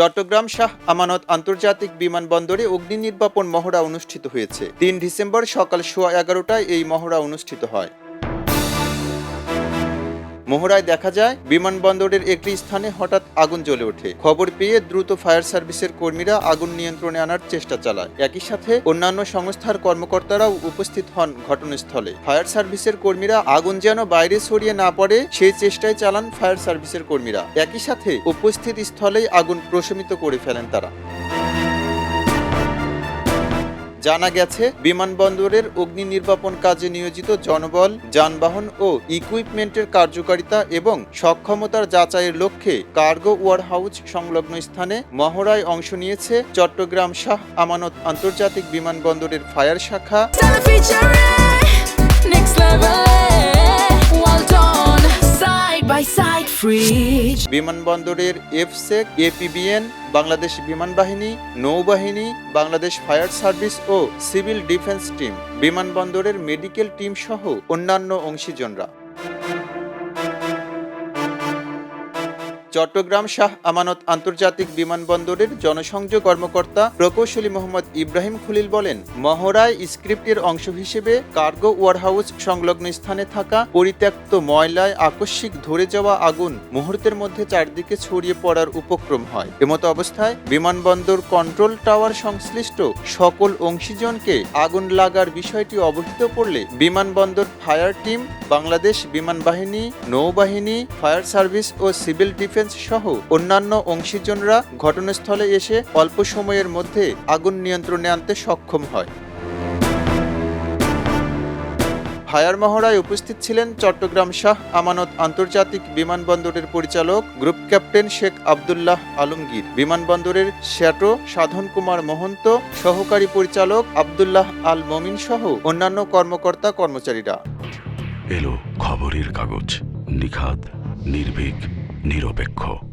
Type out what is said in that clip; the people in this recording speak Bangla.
চট্টগ্রাম শাহ আমানত আন্তর্জাতিক বিমানবন্দরে অগ্নি নির্বাপন মহড়া অনুষ্ঠিত হয়েছে। তিন ডিসেম্বর সকাল সোয়া এগারোটায় এই মহড়া অনুষ্ঠিত হয়। মহড়ায় দেখা যায়, বিমানবন্দরের একটি স্থানে হঠাৎ আগুন জ্বলে ওঠে। খবর পেয়ে দ্রুত ফায়ার সার্ভিসের কর্মীরা আগুন নিয়ন্ত্রণে আনার চেষ্টা চালায়। একই সাথে অন্যান্য সংস্থার কর্মকর্তারাও উপস্থিত হন ঘটনাস্থলে। ফায়ার সার্ভিসের কর্মীরা আগুন যেন বাইরে ছড়িয়ে না পড়ে, সেই চেষ্টায় চালান ফায়ার সার্ভিসের কর্মীরা। একই সাথে উপস্থিত স্থলেই আগুন প্রশমিত করে ফেলেন তারা। জানা গেছে বিমানবন্দরের অগ্নি নির্বাপন কাজে নিয়োজিত জনবল যানবাহন ও ইকুইপমেন্টের কার্যকারিতা এবং সক্ষমতার যাচাইয়ের লক্ষ্যে কার্গো ওয়ার হাউস সংলগ্ন স্থানে মহড়ায় অংশ নিয়েছে চট্টগ্রাম শাহ আমানত আন্তর্জাতিক বিমানবন্দরের ফায়ার শাখা. বিমানবন্দরের এফসেক এপিবিএন বাংলাদেশ বিমান বাহিনী, নৌবাহিনী, বাংলাদেশ ফায়ার সার্ভিস ও সিভিল ডিফেন্স টিম, বিমানবন্দরের মেডিকেল টিম সহ অন্যান্য অংশীজনরা। চট্টগ্রাম শাহ আমানত আন্তর্জাতিক বিমানবন্দরের জনসংযোগ কর্মকর্তা প্রকৌশলী মোহাম্মদ ইব্রাহিম খলিল বলেন, মহড়ায় স্ক্রিপ্টের অংশ হিসেবে কার্গো ওয়ারহাউস সংলগ্ন স্থানে থাকা পরিত্যক্ত ময়লায় আকস্মিক ধরে যাওয়া আগুন মুহূর্তের মধ্যে চারদিকে ছড়িয়ে পড়ার উপক্রম হয়। এমতো অবস্থায় বিমানবন্দর কন্ট্রোল টাওয়ার সংশ্লিষ্ট সকল অংশীজনকে আগুন লাগার বিষয়টি অবহিত করলে বিমানবন্দর ফায়ার টিম, বাংলাদেশ বিমান বাহিনী, নৌবাহিনী, ফায়ার সার্ভিস ও সিভিল ডিফেন্স সহ অন্যান্য অংশীজনরা ঘটনাস্থলে এসে অল্প সময়ের মধ্যে আগুন নিয়ন্ত্রণে আনতে সক্ষম হয়। ফায়ার মহড়ায় উপস্থিত ছিলেন চট্টগ্রাম শাহ আমানত আন্তর্জাতিক বিমানবন্দরের পরিচালক গ্রুপ ক্যাপ্টেন শেখ আবদুল্লাহ আলমগীর, বিমানবন্দরের শ্যাটো সাধন কুমার মহন্ত, সহকারী পরিচালক আবদুল্লাহ আল মমিন সহ অন্যান্য কর্মকর্তা কর্মচারীরা। এলো খবরের কাগজ, নিখাদ, নির্ভীক। নিরপেক্ষ।